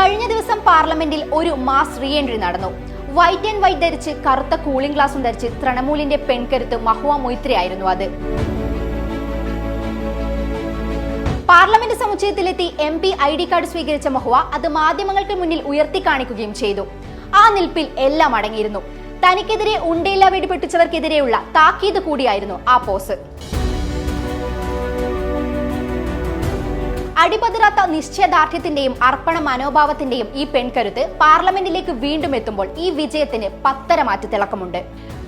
കഴിഞ്ഞ ദിവസം പാർലമെന്റിൽ ഒരു മാസ് റീ എൻട്രി നടന്നു. വൈറ്റ് ആൻഡ് വൈറ്റ് ധരിച്ച് കറുത്ത കൂളിംഗ് ഗ്ലാസും ധരിച്ച് തൃണമൂലിന്റെ പെൺകരുത്ത് മഹുവ മൊയ്ത്രിയായിരുന്നു അത്. Parliament സമുച്ചയത്തിലെത്തി M P I D card സ്വീകരിച്ച മഹുവ അത് മാധ്യമങ്ങൾക്ക് മുന്നിൽ ഉയർത്തി കാണിക്കുകയും ചെയ്തു. ആ നിൽപ്പിൽ എല്ലാം അടങ്ങിയിരുന്നു. തനിക്കെതിരെ ഉണ്ടയില്ല വെടിപൊട്ടിച്ചവർക്കെതിരെയുള്ള താക്കീത് കൂടിയായിരുന്നു ആ പോസ്. അടിപതരാത്ത നിശ്ചയദാർഢ്യത്തിന്റെയും അർപ്പണ മനോഭാവത്തിന്റെയും ഈ പെൺകരുത്ത് പാർലമെന്റിലേക്ക് വീണ്ടും എത്തുമ്പോൾ ഈ വിജയത്തിന് പത്തരമാറ്റ് തിളക്കമുണ്ട്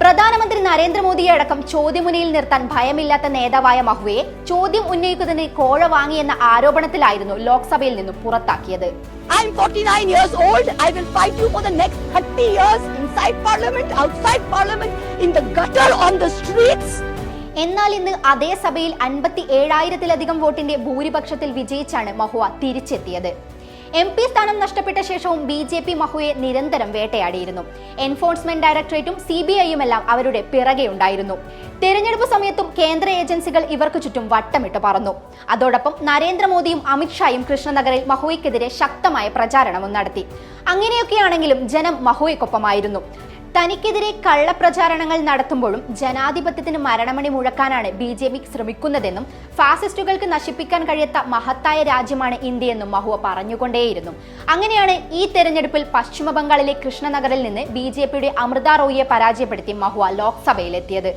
പ്രധാനമന്ത്രി നരേന്ദ്രമോദിയെ അടക്കം ചോദ്യമുനയിൽ നിർത്താൻ ഭയമില്ലാത്ത നേതാവായ മഹുവയെ ചോദ്യം ഉന്നയിക്കുന്നതിന് കോഴ വാങ്ങിയെന്ന ആരോപണത്തിലായിരുന്നു ലോക്സഭയിൽ നിന്നും പുറത്താക്കിയത് I'm 49 years old. I will fight you for the next 30 years inside parliament, outside parliament, in the gutter, on the streets. എന്നാൽ ഇന്ന് അതേ സഭയിൽ അൻപത്തി ഏഴായിരത്തിലധികം വോട്ടിന്റെ ഭൂരിപക്ഷത്തിൽ വിജയിച്ചാണ് മഹുവ തിരിച്ചെത്തിയത്. എം പി സ്ഥാനം നഷ്ടപ്പെട്ട ശേഷവും ബി ജെ പി മഹുവയെ നിരന്തരം വേട്ടയാടിയിരുന്നു. എൻഫോഴ്സ്മെന്റ് ഡയറക്ടറേറ്റും സി ബി ഐയും എല്ലാം അവരുടെ പിറകെ ഉണ്ടായിരുന്നു. തെരഞ്ഞെടുപ്പ് സമയത്തും കേന്ദ്ര ഏജൻസികൾ ഇവർക്ക് ചുറ്റും വട്ടമിട്ട് പറന്നു. അതോടൊപ്പം നരേന്ദ്രമോദിയും അമിത്ഷായും കൃഷ്ണനഗറിൽ മഹുവയ്ക്കെതിരെ ശക്തമായ പ്രചാരണവും നടത്തി. അങ്ങനെയൊക്കെയാണെങ്കിലും ജനം മഹുവയ്ക്കൊപ്പമായിരുന്നു. തനിക്കെതിരെ കള്ളപ്രചാരണങ്ങൾ നടത്തുമ്പോഴും ജനാധിപത്യത്തിന് മരണമണി മുഴക്കാനാണ് ബി ജെ പി ശ്രമിക്കുന്നതെന്നും ഫാസിസ്റ്റുകൾക്ക് നശിപ്പിക്കാൻ കഴിയാത്ത മഹത്തായ രാജ്യമാണ് ഇന്ത്യയെന്നും മഹുവ പറഞ്ഞുകൊണ്ടേയിരുന്നു. അങ്ങനെയാണ് ഈ തെരഞ്ഞെടുപ്പിൽ പശ്ചിമ ബംഗാളിലെ കൃഷ്ണനഗറിൽ നിന്ന് ബി ജെ പിയുടെ അമൃത റോയിയെ പരാജയപ്പെടുത്തി മഹുവ ലോക്സഭയിലെത്തിയത്.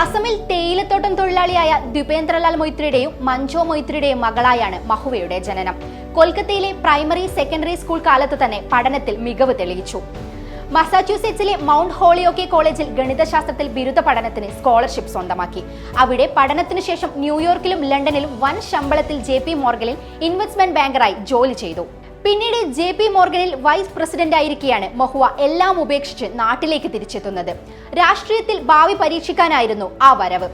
അസമിൽ തേയിലത്തോട്ടം തൊഴിലാളിയായ ദ്വിപേന്ദ്രലാൽ മൊയ്ത്രിയുടെയും മഞ്ജോ മൊയ്ത്രിയുടെയും മകളായാണ് മഹുവയുടെ ജനനം. കൊൽക്കത്തയിലെ പ്രൈമറി സെക്കൻഡറി സ്കൂൾ കാലത്ത് തന്നെ പഠനത്തിൽ മികവ് തെളിയിച്ചു. മസാച്യൂസെറ്റ്സിലെ മൗണ്ട് ഹോളിയോക്കെ കോളേജിൽ ഗണിതശാസ്ത്രത്തിൽ ബിരുദ പഠനത്തിന് സ്കോളർഷിപ്പ് സ്വന്തമാക്കി. അവിടെ പഠനത്തിനു ശേഷം ന്യൂയോർക്കിലും ലണ്ടനിലും വൻ ശമ്പളത്തിൽ ജെ പി മോർഗനിൽ ഇൻവെസ്റ്റ്മെന്റ് ബാങ്കറായി ജോലി ചെയ്തു. പിന്നീട് ജെ പി മോർഗനിൽ വൈസ് പ്രസിഡന്റ് ആയിരിക്കെയാണ് മഹുവ എല്ലാം ഉപേക്ഷിച്ച് നാട്ടിലേക്ക് തിരിച്ചെത്തുന്നത്. രാഷ്ട്രീയത്തിൽ ഭാവി പരീക്ഷിക്കാനായിരുന്നു ആ വരവ്.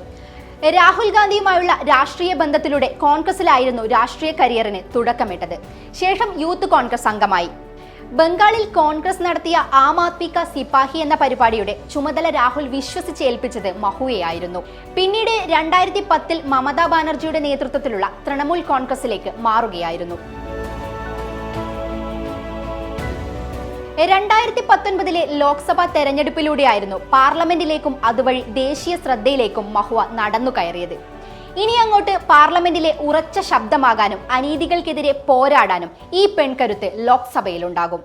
രാഹുൽ ഗാന്ധിയുമായുള്ള രാഷ്ട്രീയ ബന്ധത്തിലൂടെ കോൺഗ്രസിലായിരുന്നു രാഷ്ട്രീയ കരിയറിന് തുടക്കമിട്ടത്. ശേഷം യൂത്ത് കോൺഗ്രസ് അംഗമായി. ബംഗാളിൽ കോൺഗ്രസ് നടത്തിയ ആം ആദ്മി ക സിപ്പാഹി എന്ന പരിപാടിയുടെ ചുമതല രാഹുൽ വിശ്വസിച്ച് ഏൽപ്പിച്ചത് മഹുവയായിരുന്നു. പിന്നീട് രണ്ടായിരത്തി പത്തിൽ മമതാ ബാനർജിയുടെ നേതൃത്വത്തിലുള്ള തൃണമൂൽ കോൺഗ്രസിലേക്ക് മാറുകയായിരുന്നു. രണ്ടായിരത്തി പത്തൊൻപതിലെ ലോക്സഭാ തെരഞ്ഞെടുപ്പിലൂടെയായിരുന്നു പാർലമെന്റിലേക്കും അതുവഴി ദേശീയ ശ്രദ്ധയിലേക്കും മഹുവ നടന്നു കയറിയത്. ഇനി അങ്ങോട്ട് പാർലമെന്റിലെ ഉറച്ച ശബ്ദമാകാനും അനീതികൾക്കെതിരെ പോരാടാനും ഈ പെൺകരുത്ത് ലോക്സഭയിലുണ്ടാകും.